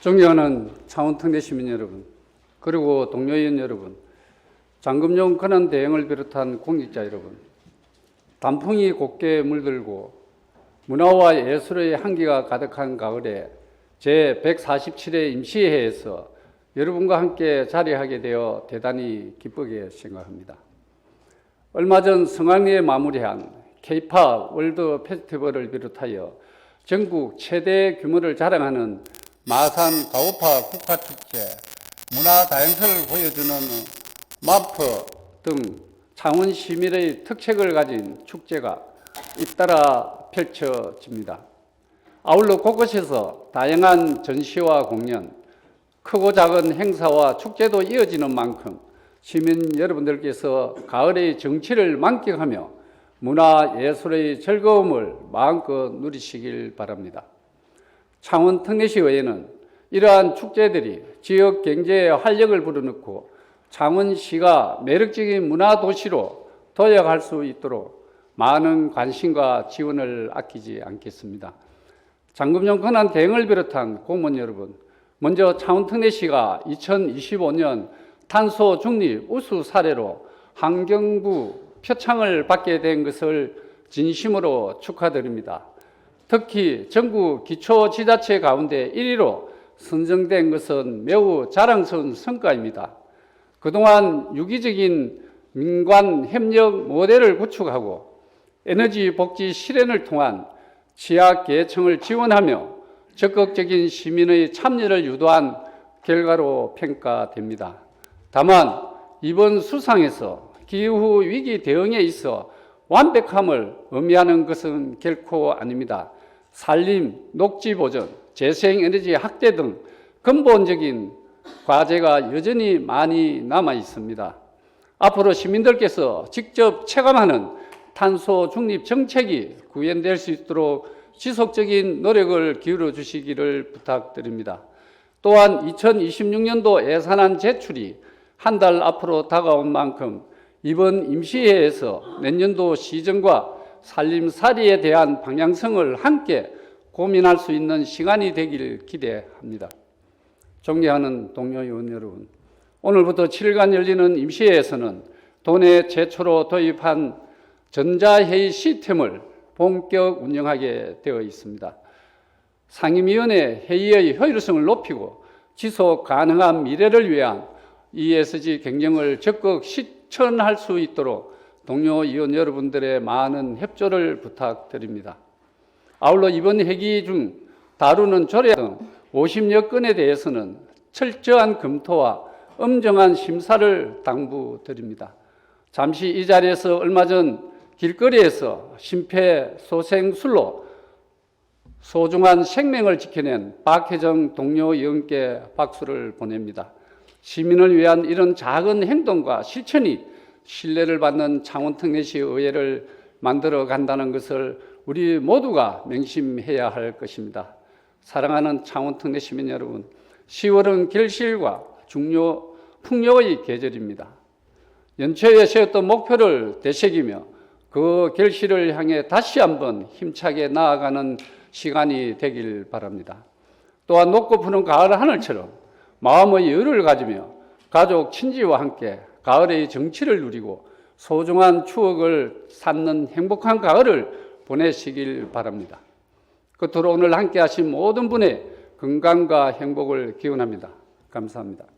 존경하는 창원특례 시민 여러분, 그리고 동료의원 여러분, 장금용 권한 대행을 비롯한 공직자 여러분, 단풍이 곱게 물들고 문화와 예술의 향기가 가득한 가을에 제 147회 임시회에서 여러분과 함께 자리하게 되어 대단히 기쁘게 생각합니다. 얼마 전 성황리에 마무리한 K-팝 월드 페스티벌을 비롯하여 전국 최대 규모를 자랑하는 마산 가오파 국화축제, 문화 다양성을 보여주는 마프 등 창원 시민의 특색을 가진 축제가 잇따라 펼쳐집니다. 아울러 곳곳에서 다양한 전시와 공연, 크고 작은 행사와 축제도 이어지는 만큼 시민 여러분들께서 가을의 정치를 만끽하며 문화 예술의 즐거움을 마음껏 누리시길 바랍니다. 창원 특례시의회는 이러한 축제들이 지역 경제에 활력을 불어넣고 창원시가 매력적인 문화 도시로 도약할 수 있도록 많은 관심과 지원을 아끼지 않겠습니다. 장금용 권한 대행을 비롯한 공무원 여러분, 먼저 창원특례시가 2025년 탄소 중립 우수 사례로 환경부 표창을 받게 된 것을 진심으로 축하드립니다. 특히 전국 기초 지자체 가운데 1위로 선정된 것은 매우 자랑스러운 성과입니다. 그동안 유기적인 민관 협력 모델을 구축하고 에너지 복지 실현을 통한 지역 계층을 지원하며 적극적인 시민의 참여를 유도한 결과로 평가됩니다. 다만 이번 수상에서 기후 위기 대응에 있어 완벽함을 의미하는 것은 결코 아닙니다. 산림, 녹지 보전, 재생에너지 확대 등 근본적인 과제가 여전히 많이 남아 있습니다. 앞으로 시민들께서 직접 체감하는 탄소 중립 정책이 구현될 수 있도록 지속적인 노력을 기울여 주시기를 부탁드립니다. 또한 2026년도 예산안 제출이 한 달 앞으로 다가온 만큼 이번 임시회에서 내년도 시정과 살림살이에 대한 방향성을 함께 고민할 수 있는 시간이 되길 기대합니다. 존경하는 동료 의원 여러분, 오늘부터 7일간 열리는 임시회에서는 도내 최초로 도입한 전자회의 시스템을 본격 운영하게 되어 있습니다. 상임위원회 회의의 효율성을 높이고 지속 가능한 미래를 위한 ESG 경영을 적극 실천할 수 있도록 동료 의원 여러분들의 많은 협조를 부탁드립니다. 아울러 이번 회기 중 다루는 조례 등 50여 건에 대해서는 철저한 검토와 엄정한 심사를 당부드립니다. 잠시 이 자리에서 얼마 전 길거리에서 심폐소생술로 소중한 생명을 지켜낸 박혜정 동료 의원께 박수를 보냅니다. 시민을 위한 이런 작은 행동과 실천이 신뢰를 받는 창원특례시 의회를 만들어 간다는 것을 우리 모두가 명심해야 할 것입니다. 사랑하는 창원특례 시민 여러분, 10월은 결실과 중요 풍요의 계절입니다. 연초에 세웠던 목표를 되새기며 그 결실을 향해 다시 한번 힘차게 나아가는 시간이 되길 바랍니다. 또한 높고 푸는 가을 하늘처럼 마음의 여유를 가지며 가족, 친지와 함께 가을의 정취를 누리고 소중한 추억을 쌓는 행복한 가을을 보내시길 바랍니다. 끝으로 오늘 함께 하신 모든 분의 건강과 행복을 기원합니다. 감사합니다.